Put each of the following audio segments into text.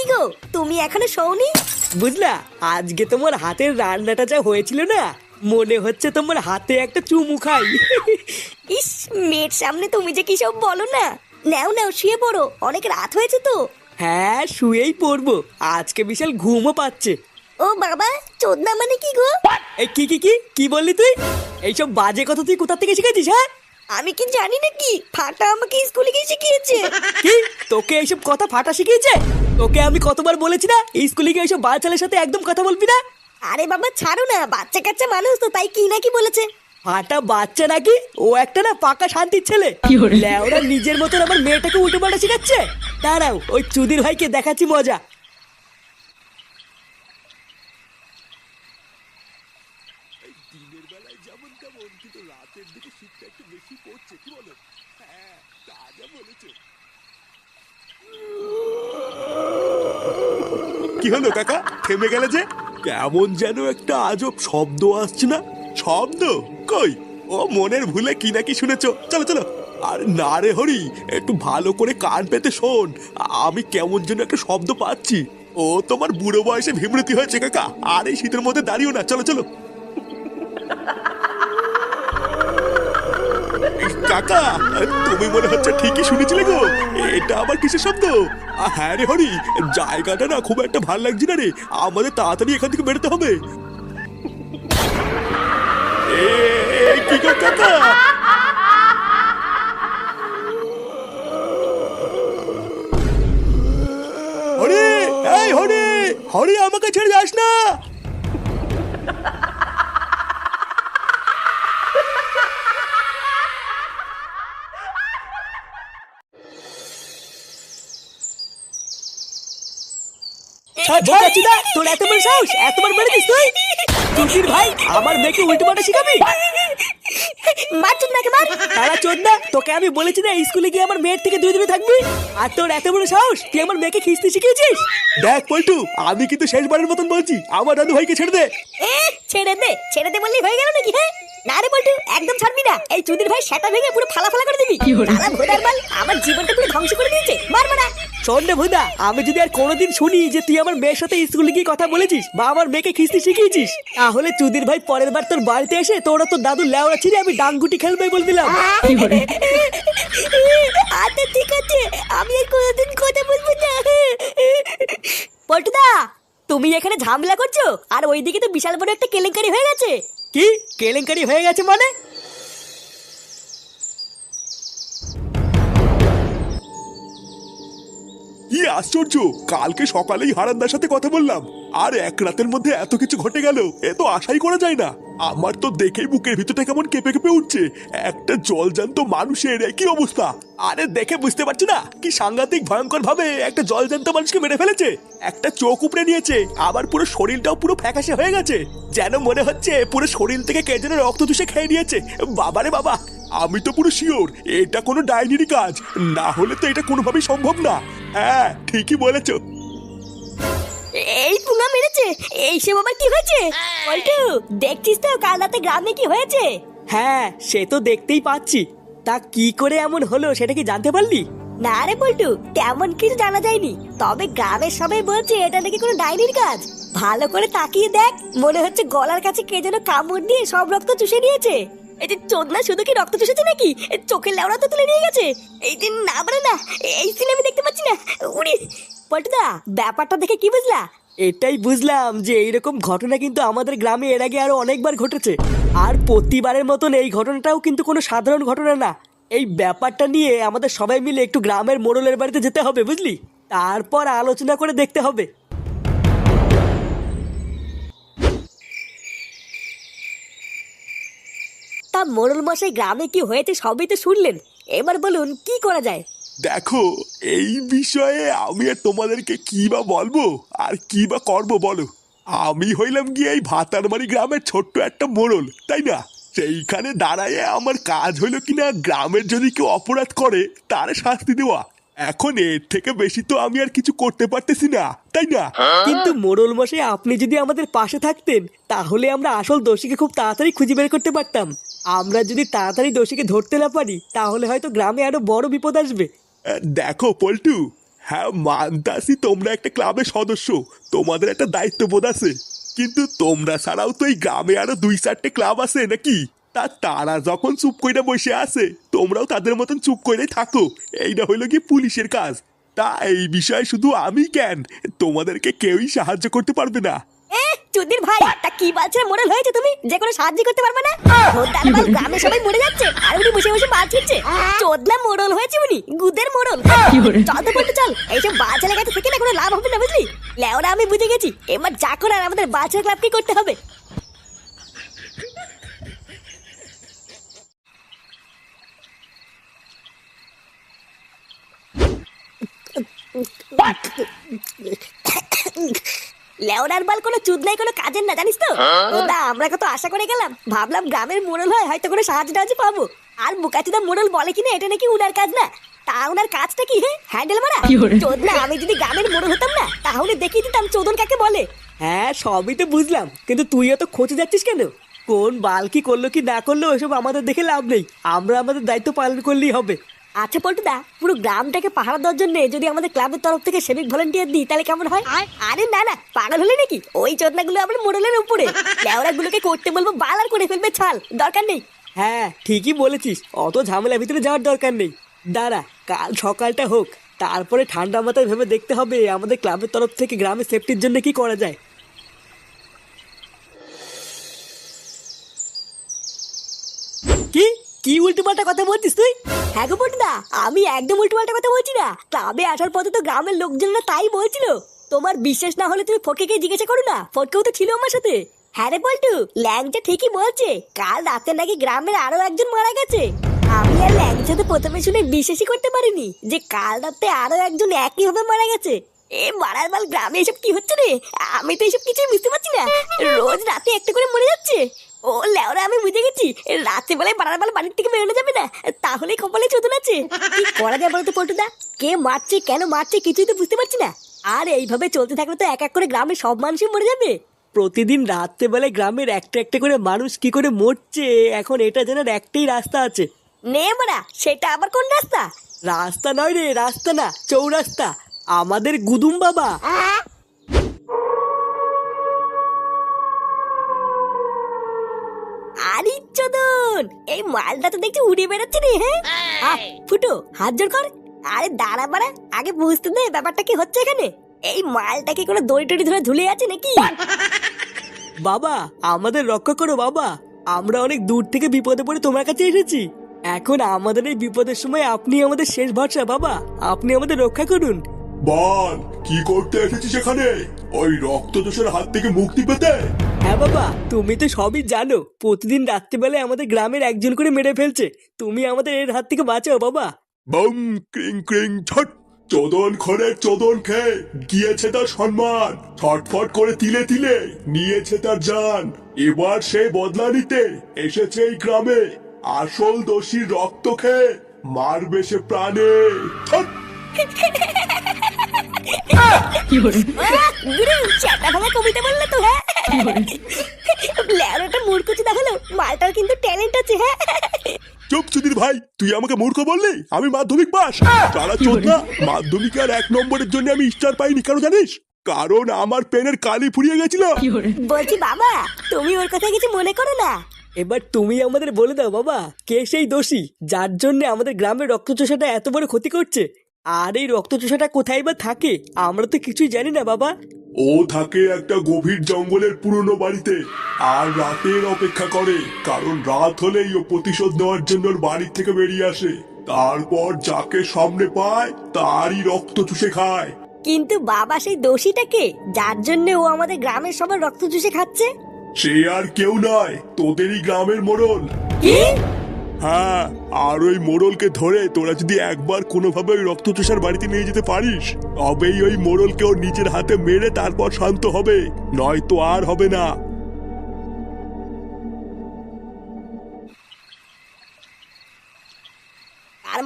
কি গো তুমি এখনও শোনি বুঝলা আজকে তোমার হাতের রান্নাটা যা হয়েছিল না মনে হচ্ছে তোমার হাতে একটা চুমু খাই। ইস মেয়ের সামনে তুমি যে কি সব বলো না। নাও নাও শুয়ে পড়ো অনেক রাত হয়েছে তো। হ্যাঁ শুয়েই পড়ব আজকে বিশাল ঘুমও পাচ্ছে। ও বাবা চোদনা মানে কি গো? এই কি কি কি কি বললি তুই? এইসব বাজে কথা তুই কোথা থেকে শিখেছিস হ্যাঁ? আমি কি জানি না কি ফাটা আমাকে স্কুলে গিয়ে শিখিয়েছে। কি? তোকে এইসব কথা ফাটা শিখিয়েছে? তোকে আমি কতবার বলেছি না এই স্কুলে গিয়ে এইসব বাচ্চাদের সাথে একদম কথা বলবি না? আরে বাবা ছাড়ো না বাচ্চা কাচ্চা মানুষ তো তাই কি না কি বলেছে? ফাটা বাচ্চা নাকি? ও একটা না পাকা শান্তির ছেলে। লেওরা নিজের মতন আমার মেয়েটাকে উল্টো পাল্টা শিখাচ্ছে। দাঁড়াও ওই চুদির ভাইকে দেখাচ্ছি মজা। কি হলো কাকা? থেমে গেলে যে? কেমন যেন একটা আজব শব্দ আসছে না? শব্দ? কই? ও মনের ভুলে কি নাকি শুনেছ? চলো চলো। আর না রে হরি, একটু ভালো করে কান পেতে শোন। আমি কেমন যেন একটা শব্দ পাচ্ছি। ও তোমার বুড়ো বয়সে বিমৃতি হয়েছে কাকা। আর এই শীতের মধ্যে দাঁড়িও না। চলো চলো। কাকা, তুমি মনে হচ্ছে ঠিকই শুনেছিলে গো। এটা আবার কিসের শব্দ? হ্যাঁ রে হরি, জায়গাটা না খুব একটা ভালো লাগছে না রে। আমাদের তাড়াতাড়ি এখান থেকে বেরোতে হবে। কি কাকা? হরি, এই হরি হরি আমাকে ছেড়ে যাস না। বোকাচুদা তোর এত বড় সাহস এতবার মেরেছিস তুই? ভাই আমার মেয়েকে উল্টো পাল্টা শিখাবি? মার চোদনাকে মার। তারা চোদনা তোকে আমি বলেছি না স্কুলে গিয়ে আমার মেয়ের থেকে দূরে দূরে থাকবি? আর তোর এত বড় সাহস তুই আমার মেয়েকে খিস্তি শিখিয়েছিস? দেখ পল্টু আমি কিন্তু শেষবারের মতন বলছি আমার দাদু ভাইকে ছেড়ে দে। এ ছেড়ে দে ছেড়ে দে বললেই হয়ে গেল নাকি হ্যাঁ? না রে বলটু একদম ছাড়বি না। এই চুদির ভাই সেটা ভেঙে পুরো ফালা ফালা করে দিবি। তারা ভোদার বাল আমার জীবনটা পুরো ধ্বংস করে দিয়েছে। মার মারা। শোন ভুদা আমি যদি আর কোনোদিন শুনি যে তুই আমার মেয়ের সাথে স্কুলে গিয়ে কথা বলেছিস বা আমার মেয়েকে খিস্তি শিখিয়েছিস তাহলে চুদির ভাই পরের বার তোর বাড়িতে এসে তোরা তোর দাদু লেওড়া ছিঁড়ে আমি ডাঙ্গুটি খেলবে বলে দিলাম। আচ্ছা ঠিক আছে। আমি আর কোনোদিন কথা বলব না। পল্টুদা তুমি এখানে ঝামেলা করছ? আর ওইদিকে তো বিশাল বড় একটা কেলেঙ্কারি হয়ে গেছে। কি? কেলেঙ্কারি হয়ে গেছে মানে? কি আশ্চর্য, কালকে সকালেই হারান্দার সাথে কথা বললাম। আর এক রাতের মধ্যে এত কিছু ঘটে গেল, এ তো আশাই করা যায় না। আমার তো দেখেই বুকের ভিতরটা কেমন কেঁপে কেঁপে উঠছে। একটা জলজান্ত মানুষের কি অবস্থা। আরে দেখে বুঝতে পারছ না? কি সাংঘাতিক ভয়ঙ্কর ভাবে একটা জলজান্ত মানুষকে মেরে ফেলেছে। একটা চোখ উপড়ে নিয়েছে। আবার পুরো শরীরটাও পুরো ফ্যাকাশে হয়ে গেছে। যেন মনে হচ্ছে পুরো শরীর থেকে কে যেন রক্ত চুষে খেয়ে নিয়েছে। বাবারে বাবা! আমি তো পুরো শিওর, এটা কোনো ডাইনিরই কাজ। না হলে তো এটা কোনোভাবেই সম্ভব না। হ্যাঁ ঠিকই বলেছ। এই পুঙ্গা মেরেছে। এই সে বাবা কি হয়েছে? পল্টু দেখছিস তো কাল রাতে গ্রামে কি হয়েছে? হ্যাঁ সে তো দেখতেই পাচ্ছি। তা কি করে এমন হলো সেটা কি জানতে পারলি? না রে পল্টু তেমন কিছু জানা যায়নি। তবে গ্রামের সবাই বলছে এটা নাকি কোনো ডাইনির কাজ। ভালো করে তাকিয়ে দেখ মনে হচ্ছে গলার কাছে কে যেন কামড় দিয়ে সব রক্ত চুষে নিয়েছে। এই যে চোদনা শুধু কি রক্ত চুষেছে নাকি? চোখের লেওড়া তো তুলে নিয়ে গেছে। এই দিন না মানে না, এই সিনে আমি দেখতে পাচ্ছি না। উড়ি। পল্টুদা, ব্যাপারটা দেখে কি বুঝলা? এটাই বুঝলাম যে এইরকম ঘটনা কিন্তু আমাদের গ্রামে এর আগে আরও অনেকবার ঘটেছে। আর প্রতিবারের মতন এই ঘটনাটাও কিন্তু কোনো সাধারণ ঘটনা না। এই ব্যাপারটা নিয়ে আমাদের সবাই মিলে একটু গ্রামের মোড়লের বাড়িতে যেতে হবে, বুঝলি? তারপর আলোচনা করে দেখতে হবে। তা মোড়ল মশাই গ্রামে কি হয়েছে সবই তো শুনলেন। এবার বলুন কি করা যায়? দেখো এই বিষয়ে আমি আর তোমাদেরকে কি বা বলব? আর কি বা করব বলো? আমি হইলাম গিয়ে এই ভাতারবাড়ি গ্রামের ছোট্ট একটা মোড়ল তাই না? সেইখানে দাঁড়ায় আমার কাজ হইল কিনা গ্রামের যদি কেউ অপরাধ করে তার শাস্তি দেওয়া। এখন এর থেকে বেশি তো আমি আর কিছু করতে পারতেছি না তাই না? কিন্তু মোড়ল মশাই আপনি যদি আমাদের পাশে থাকতেন তাহলে আমরা আসল দোষীকে খুব তাড়াতাড়ি খুঁজে বের করতে পারতাম। আমরা যদি তাড়াতাড়ি দোষীকে ধরতে না পারি, তাহলে হয়তো গ্রামে আরও বড় বিপদ আসবে। দেখো, পল্টু। হ্যাঁ মানতাসি তোমরা একটা ক্লাবের সদস্য। তোমাদের একটা দায়িত্ববোধ আছে। কিন্তু তোমরা ছাড়াও তো এই গ্রামে আরও দুই চারটে ক্লাব আছে নাকি? তা তারা যখন চুপ কইরা বসে আছে, তোমরাও তাদের মতন চুপ কইরাই থাকো। এইটা হইল কি পুলিশের কাজ। তা এই বিষয়ে শুধু আমি কেন তোমাদেরকে কেউই সাহায্য করতে পারবে না। চুদির ভাই তা কি বালছের মোড়ল হয়েছে তুমি? যে কোনো সাহায্য করতে পারবে না? ভোদার বাল গ্রামে সবাই মরে যাচ্ছে আর উনি বসে বসে মাছ ছিচ্ছে চোদলা মোড়ল হয়েছে উনি গুদের মোড়ল। চল তো বলতে চল এইসব বাচ্চাদের কাছে থেকে না কোনো লাভ হবে না বুঝলি? লেওরা আমি বুঝে গেছি। এবার যা করার আমাদের বাচ্চার ক্লাবকে করতে হবে? লেওনার বাল কোনো চুদ নাই কোনো কাজের না জানিস তো? ওদা আমরা কত আশা করে গেলাম। ভাবলাম গ্রামের মোড়ল হয় হয়তো কোনো সাহায্য টাহায্য পাবো। আর বুকাচুদা মোড়ল বলে কিনা এটা নাকি উনার কাজ না? তা উনার কাজটা কি হে? হ্যান্ডেল মারা? চোদ না আমি যদি গ্রামের মোড়ল হতাম না তাহলে দেখিয়ে দিতাম চোদন কাকে বলে। হ্যাঁ সবই তো বুঝলাম কিন্তু তুইও তো খোঁজে যাচ্ছিস কেন? কোন বাল কি করল কি না করল ওসব আমাদের দেখে লাভ নেই। আমরা আমাদের দায়িত্ব পালন করলেই হবে। আচ্ছা পল্টুদা পুরো গ্রামটাকে পাহারা দেওয়ার জন্য যদি আমাদের ক্লাবের তরফ থেকে সেভিক ভলেন্টিয়ার দিই তাহলে কেমন হয়? আরে না না পাগল হলে নাকি? ওই চোদনাগুলো আমরা মোড়লের উপরে। গুলোকে করতে বলব বাল আর করে ফেলবে ছাল। দরকার নেই। হ্যাঁ ঠিকই বলেছিস। অত ঝামেলার ভিতরে যাওয়ার দরকার নেই। দাঁড়া কাল সকালটা হোক। তারপরে ঠান্ডা মাথায় ভেবে দেখতে হবে আমাদের ক্লাবের তরফ থেকে গ্রামের সেফটির জন্য কি করা যায়। কি? কি উল্টোপাল্টা কথা বলছিস তুই? হ্যাঁ গো পল্টুদা আমি একদম উল্টোপাল্টা কথা বলছি না। ক্লাবে আসার পথে তো গ্রামের লোকজনরা তাই বলছিল। তোমার বিশ্বাস না হলে তুমি ফটকে জিজ্ঞাসা করো না, ফটকেও তো ছিল আমার সাথে। হ্যাঁ রে পল্টু ল্যাংচা ঠিকই বলছে, কাল রাতে নাকি গ্রামের আরও একজন মারা গেছে। আমি আর ল্যাংচা তো প্রথমে শুনে বিশ্বাসই করতে পারিনি যে কাল রাতে আরও একজন একইভাবে মারা গেছে। এ মারার বাল গ্রামে এসব কি হচ্ছে রে? আমি তো এসব কিছুই বুঝতে পারছি না। রোজ রাতে একটা করে মরে যাচ্ছে। ও লেওরা আমি বুঝে গেছি। রাতে বেলায় বেলা বাড়ির থেকে বেরোনো যাবে না। তাহলে কপালে চোদন আছে। কি করা যায় বলতো পল্টুদা? কে মারছে কেন মারছে কিছুই তো বুঝতে পারছি না। আর এইভাবে চলতে থাকলে তো এক এক করে গ্রামের সব মানুষই মরে যাবে। প্রতিদিন রাত্রেবেলায় গ্রামের একটা একটা করে মানুষ কি করে মরছে এখন এটা জানার একটাই রাস্তা আছে। নে মারা সেটা আবার কোন রাস্তা? রাস্তা নয় রে রাস্তা না চৌরাস্তা। আমাদের গুদুম বাবা। আরে চোদন এই মালটা তো দেখছি উড়ে বেড়াচ্ছে রে হ্যাঁ? আহ, ফুটো হাত জোর কর। আরে দাঁড়া বাড়া আগে বুঝতে দে ব্যাপারটা কি হচ্ছে এখানে। এই মালটা কি কোনো দড়ি টড়ি ধরে ঝুলে আছে নাকি? বাবা আমাদের রক্ষা করো বাবা। আমরা অনেক দূর থেকে বিপদে পড়ে তোমার কাছে এসেছি। এখন আমাদের এই বিপদের সময় আপনি আমাদের শেষ ভরসা বাবা। আপনি আমাদের রক্ষা করুন। বল কি করতে এসেছিস এখানে? ওই রক্তদোষের হাত থেকে মুক্তি পেতে। হ্যাঁ বাবা তুমি তো সবই জানো প্রতিদিন রাত্রিবেলায় আমাদের গ্রামের একজন করে মেরে ফেলছে। তুমি আমাদের এর হাত থেকে বাঁচাও বাবা। বম ক্রিং ক্রিং ছট। চোদন খড়ের চোদন খেয়ে। গিয়েছে তার সম্মান। ছটফট করে তিলে তিলে। নিয়েছে তার জান। এবার সে বদলা নিতে এসেছে এই গ্রামে। আসল দোষীর রক্ত খেয়ে মারবে সে প্রাণে। গুরু চ্যাটা ভাঙা কবিতা বললে তো হ্যাঁ। ল্যারোটা মূর্খচি দেখাল মালটার কিন্তু ট্যালেন্ট আছে হ্যাঁ। চুপ সুধীর ভাই তুই আমাকে মূর্খ বললি? আমি মাধ্যমিক পাস। তারা চোদ না মাধ্যমিক আর এক নম্বরের জন্য আমি স্টার পাইনি কেন জানিস? কারণ আমার পেনের কালি ফুরিয়ে গেছিল। বলছি বাবা তুমি ওর কথা কিছু মনে করো না। এবার তুমি আমাদের বলে দাও বাবা কে সেই দোষী যার জন্য আমাদের গ্রামের রক্তচোষাটা এত বড় ক্ষতি করছে? আর এই রক্ত রক্তচোষাটা কোথায় বা থাকে? আমরা তো কিছুই জানি না বাবা। ও থাকে একটা গভীর জঙ্গলের পুরনো বাড়িতে আর রাতের অপেক্ষা করে কারণ রাত হলেই ও প্রতিশোধ নেওয়ার জন্য ওর বাড়ি থেকে বেরিয়ে আসে। তারপর যাকে সামনে পায় তারই রক্ত চুষে খায়। কিন্তু বাবা সেই দোষীটাকে যার জন্য ও আমাদের গ্রামের সবার রক্ত চুষে খাচ্ছে? সে আর কেউ নয় তোদেরই গ্রামের মোড়ল। কি? হ্যাঁ আর ওই মোড়লকে ধরে তোরা যদি একবার কোনোভাবে ওই রক্তচোষার বাড়িতে নিয়ে যেতে পারিস, তবেই ওই মোড়লকে ওর নিজের হাতে মেরে তারপর শান্ত হবে, নয়তো আর হবে না।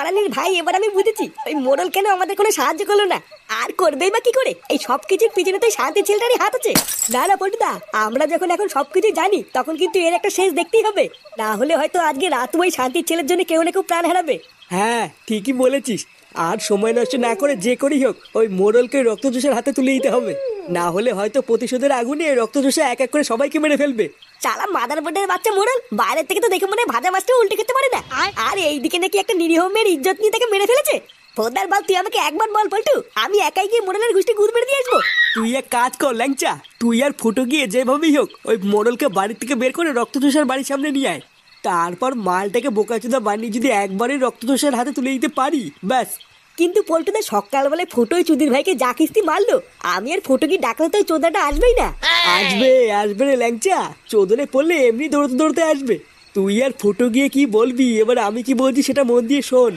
মারানির ভাই, এবার আমি বুঝেছি। ওই মোড়ল কেন আমাদের কোনো সাহায্য করল না? আর করবেই বা কি করে? এই সব কিছুর পিছনে তো শান্তি ছেলেটারই হাত আছে। না না, পল্টুদা, আমরা যখন এখন সবকিছু জানি, তখন কিন্তু এর একটা শেষ দেখতেই হবে। না হলে হয়তো আজকে রাত ওই শান্তির ছেলের জন্য কেউ না কেউ প্রাণ হারাবে। হ্যাঁ ঠিকই বলেছিস। আর সময় নষ্ট না করে যে করেই হোক ওই মোড়লকে রক্তচোষার হাতে তুলে দিতে হবে। না হলে হয়তো প্রতিশোধের আগুনে রক্তচোষা এক এক করে সবাইকে মেরে ফেলবে। চালা মাদার বোর্ডের বাচ্চা মোড়ল বাইরের থেকে তো দেখে মনে হয় ভাজা মাছটা উল্টে খেতে পারে না। আর এইদিকে নাকি একটা নিরীহ মেয়ের ইজ্জত নিয়ে তাকে মেরে ফেলেছে। ফোদার বল তুই আমাকে একবার বল পল্টু আমি একাই গিয়ে মোড়লের গুষ্টি গুড় মেরে দিয়ে আসব। তুই এক কাজ কর ল্যাংচা। তুই আর ফুটো গিয়ে যেভাবেই হোক ওই মোড়লকে বাড়ি থেকে বের করে রক্তচোষার বাড়ির সামনে নিয়ে আয়। তারপর মালটাকে বোকাচোদা বানিয়ে যদি একবারই রক্তচোষার হাতে তুলে দিতে পারি ব্যাস। কিন্তু পল্টুদা সকালবেলায় ফটোই চুদির ভাইকে যা কিস্তি মারলো আমি আর ফটো কি ডাকলে তো চোদাটা আসবেই না? আসবে আসবে রে ল্যাংচা। চোদনে পড়লে এমনি দৌড়তে দৌড়তে আসবে। তুই আর ফটো গিয়ে কি বলবি? এবার আমি কি বলছি সেটা মন দিয়ে শোন।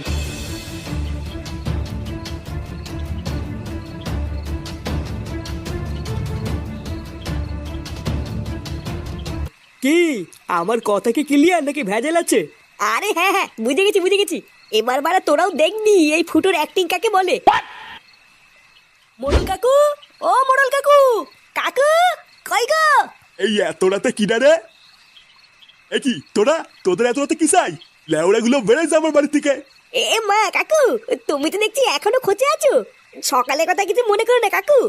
কি? আমার কথা কি ক্লিয়ার নাকি ভেজাল আছে? আরে হ্যাঁ হ্যাঁ বুঝে গেছি বুঝে গেছি। এবার বারা তোরাও দেখবি এই ফুটোর অ্যাক্টিং কাকে বলে। মোড়ল কাকু? ও মোড়ল কাকু! কাকু কই গো? এই এত রাতে কিনা রে? এ কি তোরা? তোদের এত রাতে কি চাই? লেওড়া লেওড়াগুলো বেড়েছে আমার বাড়ি থেকে। এ মা কাকু তুমি তো দেখছি এখনও খোঁজে আছো। সকালে কথা কিছু মনে করো না কাকু।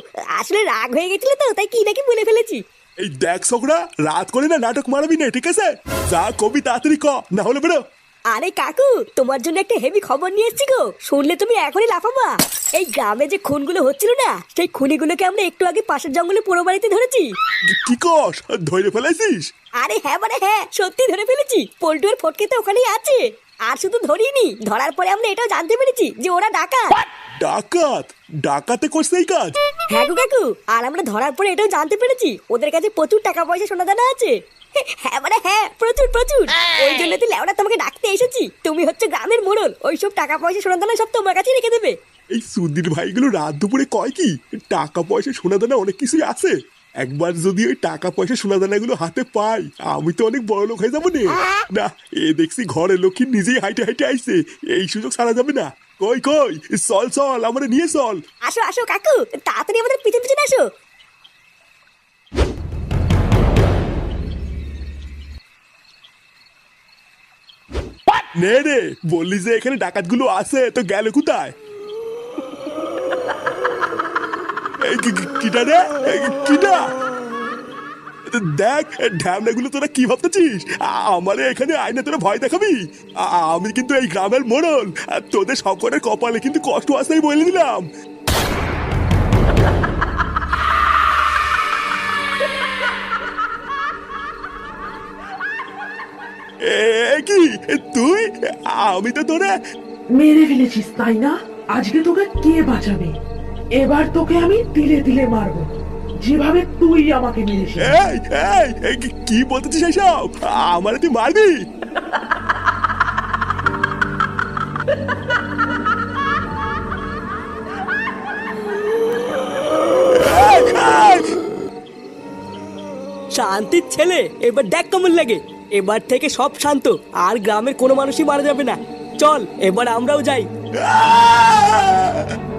আসলে রাগ হয়ে গেছিল তো তাই কি নাকি বলে ফেলেছি। এই দেখ ছোকরা রাত করে না নাটক মারবি না ঠিক আছে? যা কবি তাড়াতাড়ি ক না হলে বেরো। আরে কাকু তোমার জন্য একটা হেভি খবর নিয়ে এসেছি গো। শুনলে তুমি এখনই লাফাবা। এই গ্রামে যে খুনগুলো হচ্ছিল না সেই খুনিগুলোকে আমরা একটু আগে পাশের জঙ্গলে পুরো বাড়িতে ধরেছি। কি- কস? ধরে ফেলাইছিস আরে হ্যাঁ মানে হ্যাঁ সত্যি ধরে ফেলেছি। পল্টু আর ফটকে তো ওখানেই আছে। আর শুধু ধরিনি ধরার পরে আমরা এটাও জানতে পেরেছি যে ওরা ডাকাত। ডাকাত? ডাকাতে করছে এই কাজ? হ্যাঁ গো কাকু আর আমরা ধরার পরে এটাও জানতে পেরেছি ওদের কাছে প্রচুর টাকা পয়সা সোনা দানা আছে। হ্যাঁ মানে হ্যাঁ প্রচুর প্রচুর। ওই জন্য তো লেওড়া তোমাকে ডাকতে এসেছি। তুমি হচ্ছে গ্রামের মোড়ল ওইসব টাকা পয়সা সোনা দানা সব তোমার কাছেই রেখে দেবে। এই সুদির ভাইগুলো রাত দুপুরে কয় কি? টাকা পয়সা সোনা দানা অনেক কিছুই আছে। একবার যদি ওই টাকা পয়সা সোনা দানাগুলো হাতে পাই আমি তো অনেক বড় লোক হয়ে যাব নে। না এ দেখছি ঘরের লক্ষ্মী নিজেই হাইটে হাইটে আইছে। এই সুযোগ ছাড়া যাবে না। কই কই? চল চল আমরা নিয়ে চল। আসো আসো কাকু তাড়াতাড়ি আমাদের পিছন পিছন আসো নে রে বললি যে এখানে ডাকাতগুলো আছে তো গেল কোথায়? কিটা রে? দেখ তোরা কি ভাবতেছিস? আমারে এখানে তোরা ভয় দেখাবি। আমি কিন্তু এই গ্রামের মোড়ল। তোদের সকলের কপালে কিন্তু কষ্ট আসতেই বলে দিলাম কি? তুই? আমি তো তোরা মেরে ফেলেছিস, তাই না? আজকে তোকে কে বাঁচাবে? এবার তোকে আমি তিলে তিলে মারবো। যেভাবে তুই আমাকে মেরেছিস। এই এই এই কি- কি বলতেছিস এসব আমার তুই মারবি? এই, এই, শান্তির ছেলে এবার দেখ কেমন লাগে। এবার থেকে সব শান্ত আর গ্রামের কোনো মানুষই মারা যাবে না। চল এবার আমরাও যাই। আহ!